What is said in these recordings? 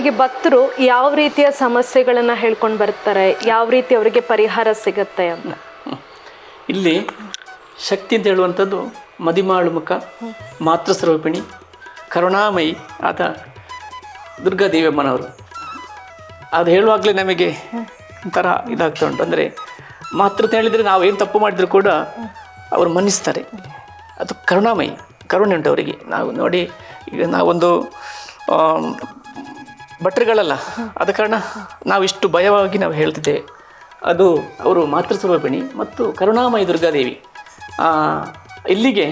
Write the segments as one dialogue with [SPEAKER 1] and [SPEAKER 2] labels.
[SPEAKER 1] ಇಲ್ಲಿಗೆ ಭಕ್ತರು ಯಾವ ರೀತಿಯ ಸಮಸ್ಯೆಗಳನ್ನು ಹೇಳ್ಕೊಂಡು ಬರ್ತಾರೆ? ಯಾವ ರೀತಿ ಅವರಿಗೆ ಪರಿಹಾರ ಸಿಗುತ್ತೆ ಅಂತ?
[SPEAKER 2] ಇಲ್ಲಿ ಶಕ್ತಿ ಅಂತ ಹೇಳುವಂಥದ್ದು ಮದಿಮಾಳು ಮುಖ, ಮಾತೃ ಸ್ವರೂಪಿಣಿ, ಕರುಣಾಮಯಿ ಆತ ದುರ್ಗಾದೇವಿಯಮ್ಮನವರು ಅದು ಹೇಳುವಾಗಲೇ ನಮಗೆ ಒಂಥರ ಇದಾಗ್ತಾ ಉಂಟು. ಅಂದರೆ ಮಾತೃ ಹೇಳಿದರೆ ನಾವು ಏನು ತಪ್ಪು ಮಾಡಿದರೂ ಕೂಡ ಅವರು ಮನ್ನಿಸ್ತಾರೆ. ಅದು ಕರುಣಾಮಯಿ, ಕರುಣೆ ಉಂಟು ಅವರಿಗೆ. ನಾವು ನೋಡಿ, ಈಗ ನಾವೊಂದು ಭಟ್ರುಗಳಲ್ಲ, ಆದ ಕಾರಣ ನಾವು ಇಷ್ಟು ಭಯವಾಗಿ ನಾವು ಹೇಳ್ತಿದ್ದೇವೆ. ಅದು ಅವರು ಮಾತೃ ಸ್ವರೂಪಿಣಿ ಮತ್ತು ಕರುಣಾಮಯ ದುರ್ಗಾದೇವಿ. ಇಲ್ಲಿಗೆ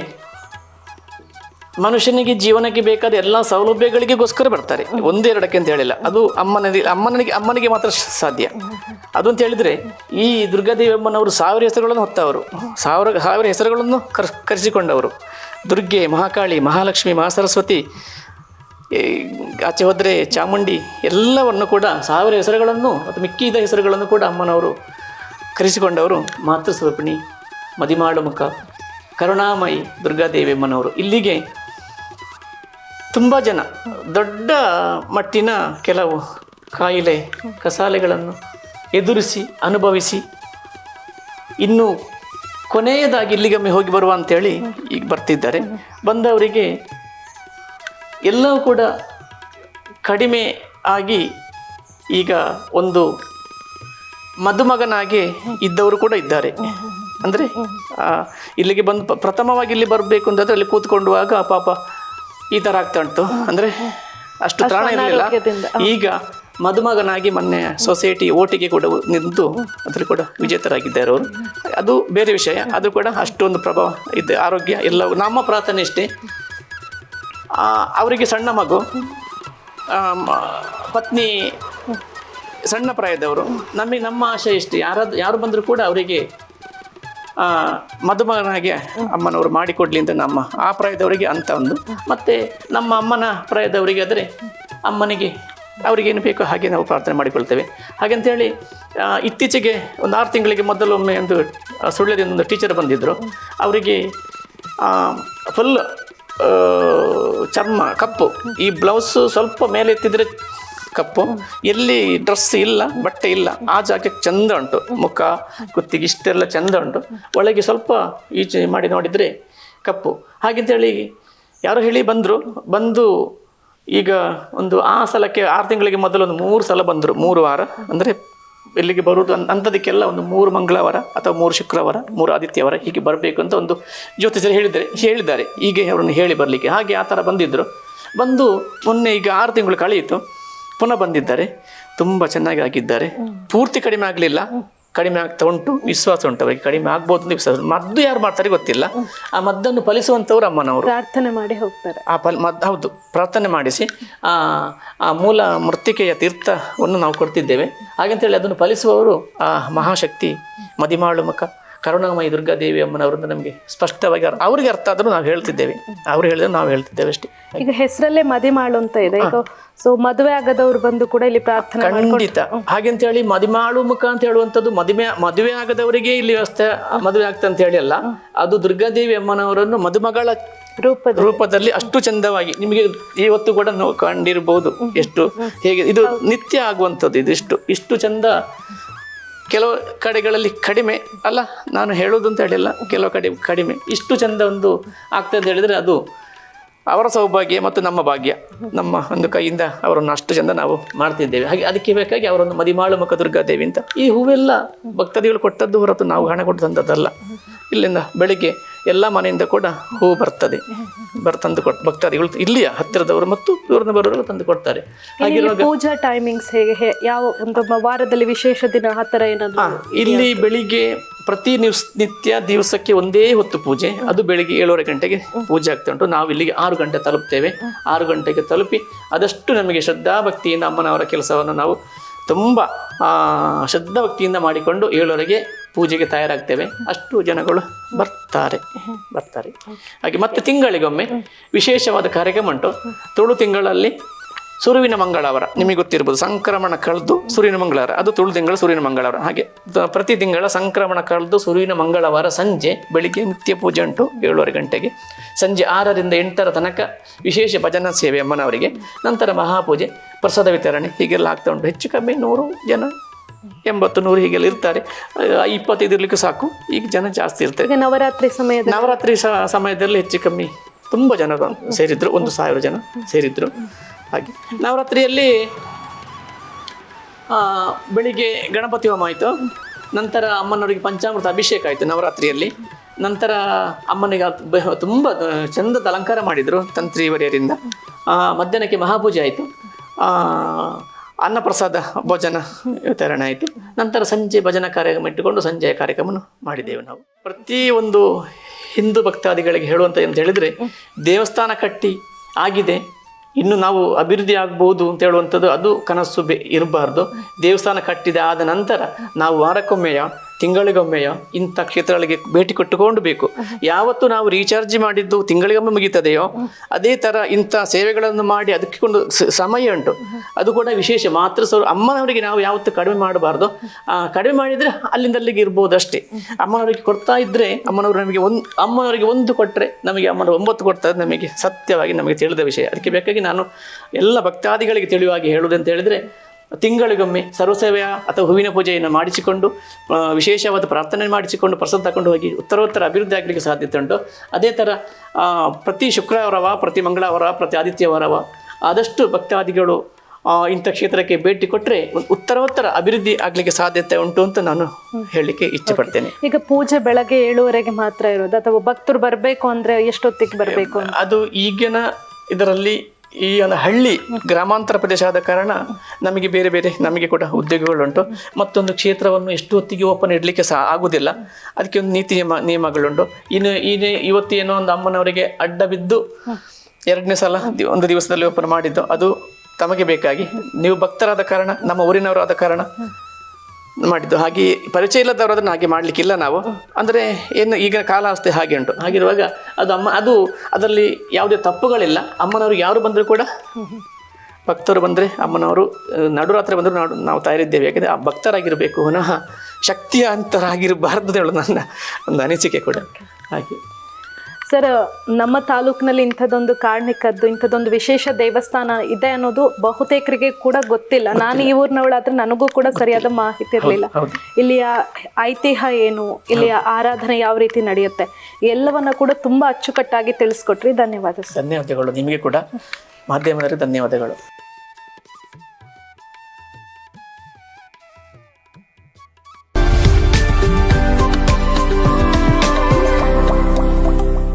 [SPEAKER 2] ಮನುಷ್ಯನಿಗೆ ಜೀವನಕ್ಕೆ ಬೇಕಾದ ಎಲ್ಲ ಸೌಲಭ್ಯಗಳಿಗೋಸ್ಕರ ಬರ್ತಾರೆ. ಒಂದೆರಡಕ್ಕೆ ಅಂತ ಹೇಳಿಲ್ಲ. ಅದು ಅಮ್ಮನಿಗೆ ಅಮ್ಮನಿಗೆ ಅಮ್ಮನಿಗೆ ಮಾತ್ರ ಸಾಧ್ಯ. ಅದು ಅಂತ ಹೇಳಿದರೆ ಈ ದುರ್ಗಾದೇವಿ ಅಮ್ಮನವರು ಸಾವಿರ ಹೆಸರುಗಳನ್ನು ಹೊತ್ತವರು. ಸಾವಿರ ಸಾವಿರ ಹೆಸರುಗಳನ್ನು ಕರ್, ಕರೆಸಿಕೊಂಡವರು. ದುರ್ಗೆ, ಮಹಾಕಾಳಿ, ಮಹಾಲಕ್ಷ್ಮಿ, ಮಹಾಸರಸ್ವತಿ ಆಚೆ ಹೋದರೆ ಚಾಮುಂಡಿ ಎಲ್ಲವನ್ನು ಕೂಡ ಸಾವಿರ ಹೆಸರುಗಳನ್ನು ಮತ್ತು ಮಿಕ್ಕಿದ ಹೆಸರುಗಳನ್ನು ಕೂಡ ಅಮ್ಮನವರು ಕರೆಸಿಕೊಂಡವರು ಮಾತೃ ಸ್ವರೂಪಿಣಿ ಮದಿಮಾಳು ಮುಖ, ಕರುಣಾಮಯಿ ದುರ್ಗಾದೇವಿ ಅಮ್ಮನವರು. ಇಲ್ಲಿಗೆ ತುಂಬ ಜನ, ದೊಡ್ಡ ಮಟ್ಟಿನ ಕೆಲವು ಕಾಯಿಲೆ, ಕಸಾಲೆಗಳನ್ನು ಎದುರಿಸಿ, ಅನುಭವಿಸಿ, ಇನ್ನು ಕೊನೆಯದಾಗಿ ಇಲ್ಲಿಗೊಮ್ಮೆ ಹೋಗಿ ಬರುವ ಅಂತೇಳಿ ಈಗ ಬರ್ತಿದ್ದಾರೆ. ಬಂದವರಿಗೆ ಎಲ್ಲವೂ ಕೂಡ ಕಡಿಮೆ ಆಗಿ ಈಗ ಒಂದು ಮದುಮಗನಾಗಿ ಇದ್ದವರು ಕೂಡ ಇದ್ದಾರೆ. ಅಂದರೆ ಇಲ್ಲಿಗೆ ಬಂದು ಪ್ರಥಮವಾಗಿ ಇಲ್ಲಿ ಬರಬೇಕು ಅಂತಂದರೆ ಅಲ್ಲಿ ಕೂತ್ಕೊಂಡುವಾಗ ಪಾಪ ಈ ಥರ ಆಗ್ತಾ ಉಂಟು. ಅಂದರೆ ಅಷ್ಟು ತ್ರಾಣ ಇರಲಿಲ್ಲ. ಈಗ ಮದುಮಗನಾಗಿ ಮೊನ್ನೆ ಸೊಸೈಟಿ ಓಟಿಗೆ ಕೂಡ ನಿಂತು ಅದ್ರ ಕೂಡ ವಿಜೇತರಾಗಿದ್ದಾರೆ ಅವರು. ಅದು ಬೇರೆ ವಿಷಯ. ಅದು ಕೂಡ ಅಷ್ಟೊಂದು ಪ್ರಭಾವ ಇದೆ. ಆರೋಗ್ಯ ಎಲ್ಲವೂ ನಮ್ಮ ಪ್ರಾರ್ಥನೆ ಇಷ್ಟೇ ಅವರಿಗೆ ಸಣ್ಣ ಮಗು ಪತ್ನಿ ಸಣ್ಣ ಪ್ರಾಯದವರು. ನಮಗೆ ನಮ್ಮ ಆಶೆ ಇಷ್ಟು. ಯಾರಾದ ಯಾರು ಬಂದರೂ ಕೂಡ ಅವರಿಗೆ ಮದುಮಗನಾಗೆ ಅಮ್ಮನವರು ಮಾಡಿಕೊಡ್ಲಿ ಅಂತ ನಮ್ಮ ಆ ಪ್ರಾಯದವರಿಗೆ ಅಂತ ಒಂದು. ಮತ್ತು ನಮ್ಮ ಅಮ್ಮನ ಪ್ರಾಯದವರಿಗೆ ಆದರೆ ಅಮ್ಮನಿಗೆ ಅವರಿಗೇನು ಬೇಕೋ ಹಾಗೆ ನಾವು ಪ್ರಾರ್ಥನೆ ಮಾಡಿಕೊಳ್ತೇವೆ. ಹಾಗಂತೇಳಿ ಆ, ಇತ್ತೀಚೆಗೆ ಒಂದು ಆರು ತಿಂಗಳಿಗೆ ಮೊದಲೊಮ್ಮೆ ಒಂದು ಸುಳ್ಳ್ಯದಿಂದ ಒಂದು ಟೀಚರ್ ಬಂದಿದ್ದರು. ಅವರಿಗೆ ಫುಲ್ ಚರ್ಮ, ಕಪ್ಪು. ಈ ಬ್ಲೌಸ್ ಸ್ವಲ್ಪ ಮೇಲೆ ಎತ್ತಿದ್ರೆ ಕಪ್ಪು. ಎಲ್ಲಿ ಡ್ರೆಸ್ ಇಲ್ಲ, ಬಟ್ಟೆ ಇಲ್ಲ. ಆ ಜಾಗಕ್ಕೆ ಚಂದ ಉಂಟು. ಮುಖ, ಕುತ್ತಿಗೆ ಇಷ್ಟೆಲ್ಲ ಚಂದ ಉಂಟು. ಒಳಗೆ ಸ್ವಲ್ಪ ಈಚೆ ಮಾಡಿ ನೋಡಿದರೆ ಕಪ್ಪು. ಹಾಗಂತೇಳಿ ಯಾರೋ ಹೇಳಿ ಬಂದರು. ಬಂದು ಈಗ ಒಂದು ಆ ಸಲಕ್ಕೆ ಆರು ತಿಂಗಳಿಗೆ ಮೊದಲು ಒಂದು ಮೂರು ಸಲ ಬಂದರು. ಮೂರು ವಾರ. ಅಂದರೆ ಇಲ್ಲಿಗೆ ಬರುವುದು ಅಂಥದಕ್ಕೆಲ್ಲ ಒಂದು ಮೂರು ಮಂಗಳವಾರ ಅಥವಾ ಮೂರು ಶುಕ್ರವಾರ ಮೂರು ಆದಿತ್ಯವಾರ ಹೀಗೆ ಬರಬೇಕು ಅಂತ ಒಂದು ಜ್ಯೋತಿಷರು ಹೇಳಿದ್ದಾರೆ ಹೇಳಿದ್ದಾರೆ. ಹೀಗೆ ಅವರನ್ನು ಹೇಳಿ ಬರಲಿಕ್ಕೆ. ಹಾಗೆ ಆ ಥರ ಬಂದಿದ್ದರು. ಬಂದು ಮೊನ್ನೆ ಈಗ ಆರು ತಿಂಗಳು ಕಳೆಯಿತು. ಪುನಃ ಬಂದಿದ್ದಾರೆ. ತುಂಬ ಚೆನ್ನಾಗಿ ಆಗಿದ್ದಾರೆ. ಪೂರ್ತಿ ಕಡಿಮೆ ಆಗಲಿಲ್ಲ. ಕಡಿಮೆ ಆಗ್ತಾ ಉಂಟು ವಿಶ್ವಾಸ ಉಂಟು ಅವರಿಗೆ. ಕಡಿಮೆ ಆಗ್ಬೋದು ಅಂತ ವಿಶ್ವಾಸ ಮದ್ದು ಯಾರು ಮಾಡ್ತಾರೆ ಗೊತ್ತಿಲ್ಲ. ಆ ಮದ್ದನ್ನು ಫಲಿಸುವಂಥವ್ರು ಅಮ್ಮನವರು.
[SPEAKER 1] ಪ್ರಾರ್ಥನೆ ಮಾಡಿ ಹೋಗ್ತಾರೆ.
[SPEAKER 2] ಆ ಫಲ ಮದ್ದು ಹೌದು ಪ್ರಾರ್ಥನೆ ಮಾಡಿಸಿ ಆ ಆ ಮೂಲ ಮೃತ್ತಿಕೆಯ ತೀರ್ಥವನ್ನು ನಾವು ಕೊಡ್ತಿದ್ದೇವೆ. ಹಾಗಂತೇಳಿ ಅದನ್ನು ಫಲಿಸುವವರು ಆ ಮಹಾಶಕ್ತಿ ಮದಿಮಾಳು ಮುಖ. ಕರುಣಾಮಯಿ ದುರ್ಗಾದೇವಿ ಅಮ್ಮನವರಿಂದ ನಮಗೆ ಸ್ಪಷ್ಟವಾಗಿ ಅವ್ರಿಗೆ ಅರ್ಥ ಆದರೂ ನಾವು ಹೇಳ್ತಿದ್ದೇವೆ. ಅವ್ರು ಹೇಳಿದ್ರೆ ನಾವು ಹೇಳ್ತಿದ್ದೇವೆ ಅಷ್ಟೇ.
[SPEAKER 1] ಈಗ ಹೆಸರಲ್ಲೇ ಮದಿಮಾಳು ಅಂತ ಇದೆ. ಸೊ ಮದುವೆ ಆಗದವ್ರು ಬಂದು ಕೂಡ ಇಲ್ಲಿ ಪ್ರಾರ್ಥನೆ
[SPEAKER 2] ಖಂಡಿತ. ಹಾಗೆಂತೇಳಿ ಮದಿಮಾಳು ಮುಖ ಅಂತ ಹೇಳುವಂಥದ್ದು ಮದುವೆ ಮದುವೆ ಆಗದವರಿಗೆ ಇಲ್ಲಿ ವ್ಯವಸ್ಥೆ ಮದುವೆ ಆಗ್ತದೆ ಅಂತ ಹೇಳಿ ಅಲ್ಲ ಅದು ದುರ್ಗಾದೇವಿ ಅಮ್ಮನವರನ್ನು ಮದುಮಗಳ
[SPEAKER 1] ರೂಪದ
[SPEAKER 2] ರೂಪದಲ್ಲಿ ಅಷ್ಟು ಚಂದವಾಗಿ ನಿಮಗೆ ಇವತ್ತು ಕೂಡ ನಾವು ಕಂಡಿರ್ಬೋದು. ಎಷ್ಟು ಹೇಗೆ ಇದು ನಿತ್ಯ ಆಗುವಂಥದ್ದು ಇದು ಇಷ್ಟು ಇಷ್ಟು ಚಂದ ಕೆಲವು ಕಡೆಗಳಲ್ಲಿ ಕಡಿಮೆ ಅಲ್ಲ, ನಾನು ಹೇಳೋದು ಅಂತ ಹೇಳಿಲ್ಲ, ಕೆಲವು ಕಡೆ ಕಡಿಮೆ. ಇಷ್ಟು ಚಂದ ಒಂದು ಆಗ್ತದೆ ಅಂತ ಹೇಳಿದರೆ ಅದು ಅವರ ಸೌಭಾಗ್ಯ ಮತ್ತು ನಮ್ಮ ಭಾಗ್ಯ. ನಮ್ಮ ಒಂದು ಕೈಯಿಂದ ಅವರನ್ನು ಅಷ್ಟು ಚಂದ ನಾವು ಮಾಡ್ತಿದ್ದೇವೆ. ಹಾಗೆ ಅದಕ್ಕೆ ಬೇಕಾಗಿ ಅವರೊಂದು ಮದಿಮಾಳು ಮುಖ ದುರ್ಗಾದೇವಿ ಅಂತ. ಈ ಹೂವೆಲ್ಲ ಭಕ್ತಾದಿಗಳು ಕೊಟ್ಟದ್ದು ಹೊರತು ನಾವು ಹಣ ಕೊಟ್ಟು ತಂದದ್ದಲ್ಲ. ಇಲ್ಲಿಂದ ಬೆಳಿಗ್ಗೆ ಎಲ್ಲ ಮನೆಯಿಂದ ಕೂಡ ಹೂ ಬರ್ತದೆ. ಬರ್ ತಂದು ಕೊಟ್ಟು ಭಕ್ತಾದಿಗಳು ಇಲ್ಲಿಯ ಹತ್ತಿರದವರು ಮತ್ತು ದೂರದ ಬರೋರು ತಂದು ಕೊಡ್ತಾರೆ.
[SPEAKER 1] ಪೂಜಾ ಟೈಮಿಂಗ್ಸ್ ಹೇಗೆ? ಯಾವ ಒಂದು ವಾರದಲ್ಲಿ ವಿಶೇಷ ದಿನ ಆ ಥರ ಏನಾದ್ರು
[SPEAKER 2] ಇಲ್ಲಿ ಬೆಳಿಗ್ಗೆ ಪ್ರತಿ ನಿವ್ಸ್ ನಿತ್ಯ ದಿವಸಕ್ಕೆ ಒಂದೇ ಹೊತ್ತು ಪೂಜೆ. ಅದು ಬೆಳಿಗ್ಗೆ ಏಳುವರೆ ಗಂಟೆಗೆ ಪೂಜೆ ಆಗ್ತಾ ಉಂಟು. ನಾವು ಇಲ್ಲಿಗೆ ಆರು ಗಂಟೆ ತಲುಪ್ತೇವೆ. ಆರು ಗಂಟೆಗೆ ತಲುಪಿ ಅದಷ್ಟು ನಮಗೆ ಶ್ರದ್ಧಾಭಕ್ತಿಯಿಂದ ಅಮ್ಮನವರ ಕೆಲಸವನ್ನು ನಾವು ತುಂಬ ಶ್ರದ್ಧಾ ಶ್ರದ್ಧಾಭಕ್ತಿಯಿಂದ ಮಾಡಿಕೊಂಡು ಏಳುವರೆಗೆ ಪೂಜೆಗೆ ತಯಾರಾಗ್ತೇವೆ. ಅಷ್ಟು ಜನಗಳು ಬರ್ತಾರೆ. ಬರ್ತಾರೆ. ಹಾಗೆ ಮತ್ತೆ ತಿಂಗಳಿಗೊಮ್ಮೆ ವಿಶೇಷವಾದ ಕಾರ್ಯಕ್ರಮ ಉಂಟು. ತುಳು ತಿಂಗಳಲ್ಲಿ ಸುರುವಿನ ಮಂಗಳವಾರ. ನಿಮಗೆ ಗೊತ್ತಿರ್ಬೋದು, ಸಂಕ್ರಮಣ ಕಳೆದು ಸುರಿನ ಮಂಗಳವಾರ. ಅದು ತುಳು ತಿಂಗಳ ಸುರುವಿನ ಮಂಗಳವಾರ. ಹಾಗೆ ಪ್ರತಿ ತಿಂಗಳ ಸಂಕ್ರಮಣ ಕಳೆದು ಸುರುವಿನ ಮಂಗಳವಾರ ಸಂಜೆ ಬೆಳಿಗ್ಗೆ ನಿತ್ಯ ಪೂಜೆ ಉಂಟು ಏಳುವರೆ ಗಂಟೆಗೆ. ಸಂಜೆ ಆರರಿಂದ ಎಂಟರ ತನಕ ವಿಶೇಷ ಭಜನಾ ಸೇವೆ ಅಮ್ಮನವರಿಗೆ. ನಂತರ ಮಹಾಪೂಜೆ, ಪ್ರಸಾದ ವಿತರಣೆ ಹೀಗೆಲ್ಲ ಆಗ್ತಾ ಉಂಟು. ಹೆಚ್ಚು ಕಮ್ಮಿ ನೂರು ಜನ ಎಂಬತ್ತು ನೂರು ಹೀಗೆಲ್ಲ ಇರ್ತಾರೆ. ಇಪ್ಪತ್ತೈದು ಇರ್ಲಿಕ್ಕೆ ಸಾಕು. ಈಗ ಜನ ಜಾಸ್ತಿ ಇರ್ತಾರೆ.
[SPEAKER 1] ನವರಾತ್ರಿ ಸಮಯ
[SPEAKER 2] ನವರಾತ್ರಿ ಸಮಯದಲ್ಲಿ ಹೆಚ್ಚು ಕಮ್ಮಿ ತುಂಬ ಜನರು ಸೇರಿದ್ರು. ಒಂದು ಸಾವಿರ ಜನ ಸೇರಿದ್ರು. ಹಾಗೆ. ನವರಾತ್ರಿಯಲ್ಲಿ ಬೆಳಿಗ್ಗೆ ಗಣಪತಿ ಹೋಮ ಆಯಿತು. ನಂತರ ಅಮ್ಮನವರಿಗೆ ಪಂಚಾಮೃತ ಅಭಿಷೇಕ ಆಯಿತು ನವರಾತ್ರಿಯಲ್ಲಿ. ನಂತರ ಅಮ್ಮನಿಗೆ ತುಂಬ ಚಂದದ ಅಲಂಕಾರ ಮಾಡಿದರು ತಂತ್ರಿ ವರಿಯರಿಂದ ಮಧ್ಯಾಹ್ನಕ್ಕೆ ಮಹಾಪೂಜೆ ಆಯಿತು. ಅನ್ನಪ್ರಸಾದ ಭೋಜನ ವಿತರಣೆ ಆಯಿತು. ನಂತರ ಸಂಜೆ ಭಜನಾ ಕಾರ್ಯಕ್ರಮ ಇಟ್ಟುಕೊಂಡು ಸಂಜೆಯ ಕಾರ್ಯಕ್ರಮವನ್ನು ಮಾಡಿದ್ದೇವೆ ನಾವು. ಪ್ರತಿ ಒಂದು ಹಿಂದೂ ಭಕ್ತಾದಿಗಳಿಗೆ ಹೇಳುವಂಥ ಅಂತ ಹೇಳಿದರೆ, ದೇವಸ್ಥಾನ ಕಟ್ಟಿ ಆಗಿದೆ, ಇನ್ನು ನಾವು ಅಭಿವೃದ್ಧಿ ಆಗ್ಬೋದು ಅಂತ ಹೇಳುವಂಥದ್ದು ಅದು ಕನಸು ಬೆ ಇರಬಾರ್ದು. ದೇವಸ್ಥಾನ ಕಟ್ಟಿದೆ ಆದ ನಂತರ ನಾವು ವಾರಕ್ಕೊಮ್ಮೆಯ ತಿಂಗಳಿಗೊಮ್ಮೆಯ ಇಂಥ ಕ್ಷೇತ್ರಗಳಿಗೆ ಭೇಟಿ ಕೊಟ್ಟುಕೊಂಡು ಬೇಕು. ಯಾವತ್ತು ನಾವು ರೀಚಾರ್ಜ್ ಮಾಡಿದ್ದು ತಿಂಗಳಿಗೊಮ್ಮೆ ಮುಗಿತದೆಯೋ, ಅದೇ ಥರ ಇಂಥ ಸೇವೆಗಳನ್ನು ಮಾಡಿ ಅದಕ್ಕೆ ಕೊಂಡು ಸಮಯ ಉಂಟು. ಅದು ಕೂಡ ವಿಶೇಷ. ಮಾತ್ರ ಸೌ, ಅಮ್ಮನವರಿಗೆ ನಾವು ಯಾವತ್ತು ಕಡಿಮೆ ಮಾಡಬಾರ್ದು. ಕಡಿಮೆ ಮಾಡಿದರೆ ಅಲ್ಲಿಂದ ಅಲ್ಲಿಗೆ ಇರ್ಬೋದು ಅಷ್ಟೇ ಅಮ್ಮನವರಿಗೆ ಕೊಡ್ತಾ ಇದ್ದರೆ ಅಮ್ಮನವರು ನಮಗೆ ಒಂದು, ಅಮ್ಮನವರಿಗೆ ಒಂದು ಕೊಟ್ಟರೆ ನಮಗೆ ಅಮ್ಮನ ಒಂಬತ್ತು ಕೊಡ್ತಾರೆ. ನಮಗೆ ಸತ್ಯವಾಗಿ ನಮಗೆ ತಿಳಿದ ವಿಷಯ. ಅದಕ್ಕೆ ಬೇಕಾಗಿ ನಾನು ಎಲ್ಲ ಭಕ್ತಾದಿಗಳಿಗೆ ತಿಳಿಯುವಾಗಿ ಹೇಳುವುದಂತ ಹೇಳಿದರೆ ತಿಂಗಳಿಗೊಮ್ಮೆ ಸರ್ವಸೇವೆಯ ಅಥವಾ ಹೂವಿನ ಪೂಜೆಯನ್ನು ಮಾಡಿಸಿಕೊಂಡು ವಿಶೇಷವಾದ ಪ್ರಾರ್ಥನೆ ಮಾಡಿಸಿಕೊಂಡು ಪ್ರಸಾದ ತಗೊಂಡು ಹೋಗಿ ಉತ್ತರೋತ್ತರ ಅಭಿವೃದ್ಧಿ ಆಗಲಿಕ್ಕೆ ಸಾಧ್ಯತೆ ಉಂಟು. ಅದೇ ಥರ ಪ್ರತಿ ಶುಕ್ರವಾರವ ಪ್ರತಿ ಮಂಗಳವಾರ ಪ್ರತಿ ಆದಿತ್ಯವಾರವ ಆದಷ್ಟು ಭಕ್ತಾದಿಗಳು ಇಂಥ ಕ್ಷೇತ್ರಕ್ಕೆ ಭೇಟಿ ಕೊಟ್ಟರೆ ಉತ್ತರೋತ್ತರ ಅಭಿವೃದ್ಧಿ ಆಗಲಿಕ್ಕೆ ಸಾಧ್ಯತೆ ಉಂಟು ಅಂತ ನಾನು ಹೇಳಲಿಕ್ಕೆ ಇಷ್ಟಪಡ್ತೇನೆ.
[SPEAKER 1] ಈಗ ಪೂಜೆ ಬೆಳಗ್ಗೆ ಏಳುವರೆಗೆ ಮಾತ್ರ ಇರೋದು ಅಥವಾ ಭಕ್ತರು ಬರಬೇಕು ಅಂದರೆ ಎಷ್ಟೊತ್ತಿಗೆ ಬರಬೇಕು?
[SPEAKER 2] ಅದು ಈಗಿನ ಇದರಲ್ಲಿ ಈ ಒಂದು ಹಳ್ಳಿ ಗ್ರಾಮಾಂತರ ಪ್ರದೇಶ ಆದ ಕಾರಣ ನಮಗೆ ಬೇರೆ ಬೇರೆ ನಮಗೆ ಕೂಡ ಉದ್ಯೋಗಗಳುಂಟು. ಮತ್ತೊಂದು ಕ್ಷೇತ್ರವನ್ನು ಎಷ್ಟು ಹೊತ್ತಿಗೆ ಓಪನ್ ಇಡಲಿಕ್ಕೆ ಸಹ ಆಗುವುದಿಲ್ಲ ಅದಕ್ಕೆ ಒಂದು ನೀತಿ ನಿಯಮ ನಿಯಮಗಳುಂಟು. ಇನ್ನು ಇನ್ನೇ ಇವತ್ತು ಏನೋ ಒಂದು ಅಮ್ಮನವರಿಗೆ ಅಡ್ಡ ಬಿದ್ದು ಎರಡನೇ ಸಲ ಒಂದು ದಿವಸದಲ್ಲಿ ಓಪನ್ ಮಾಡಿದ್ದು, ಅದು ತಮಗೆ ಬೇಕಾಗಿ. ನೀವು ಭಕ್ತರಾದ ಕಾರಣ, ನಮ್ಮ ಊರಿನವರಾದ ಕಾರಣ ಮಾಡಿದ್ದು. ಹಾಗೆ ಪರಿಚಯ ಇಲ್ಲದವರು ಅದನ್ನು ಹಾಗೆ ಮಾಡಲಿಕ್ಕಿಲ್ಲ ನಾವು. ಅಂದರೆ ಏನು ಈಗ ಕಾಲಾವಸ್ಥೆ ಹಾಗೆ ಉಂಟು. ಹಾಗಿರುವಾಗ ಅದು ಅಮ್ಮ, ಅದು ಅದರಲ್ಲಿ ಯಾವುದೇ ತಪ್ಪುಗಳಿಲ್ಲ. ಅಮ್ಮನವರು ಯಾರು ಬಂದರೂ ಕೂಡ ಭಕ್ತರು ಬಂದರೆ ಅಮ್ಮನವರು ನಡುರಾತ್ರಿ ಬಂದರೂ ನಾಡು, ನಾವು ತಯಾರಿದ್ದೇವೆ. ಯಾಕೆಂದರೆ ಆ ಭಕ್ತರಾಗಿರಬೇಕು. ಪುನಃ ಶಕ್ತಿಯ ಅಂತರಾಗಿರಬಾರ್ದು ಅಂತ ಹೇಳೋದು ನನ್ನ ಒಂದು ಅನಿಸಿಕೆ ಕೂಡ. ಹಾಗೆ.
[SPEAKER 1] ಸರ್ ನಮ್ಮ ತಾಲೂಕಿನಲ್ಲಿ ಇಂಥದ್ದೊಂದು ಕಾರ್ಣಿಕದ್ದು ಇಂಥದ್ದೊಂದು ವಿಶೇಷ ದೇವಸ್ಥಾನ ಇದೆ ಅನ್ನೋದು ಬಹುತೇಕರಿಗೆ ಕೂಡ ಗೊತ್ತಿಲ್ಲ. ನಾನು ಈ ಊರಿನವಳಾದ್ರೆ ನನಗೂ ಕೂಡ ಸರಿಯಾದ ಮಾಹಿತಿ ಇರಲಿಲ್ಲ. ಇಲ್ಲಿಯ ಐತಿಹ್ಯ ಏನು? ಇಲ್ಲಿಯ ಆರಾಧನೆ ಯಾವ ರೀತಿ ನಡೆಯುತ್ತೆ? ಎಲ್ಲವನ್ನ ಕೂಡ ತುಂಬಾ ಅಚ್ಚುಕಟ್ಟಾಗಿ ತಿಳಿಸ್ಕೊಟ್ರಿ. ಧನ್ಯವಾದ ಸರ್.
[SPEAKER 2] ಧನ್ಯವಾದಗಳು. ನಿಮಗೆ ಕೂಡ. ಮಾಧ್ಯಮದವರಿಗೆ ಧನ್ಯವಾದಗಳು.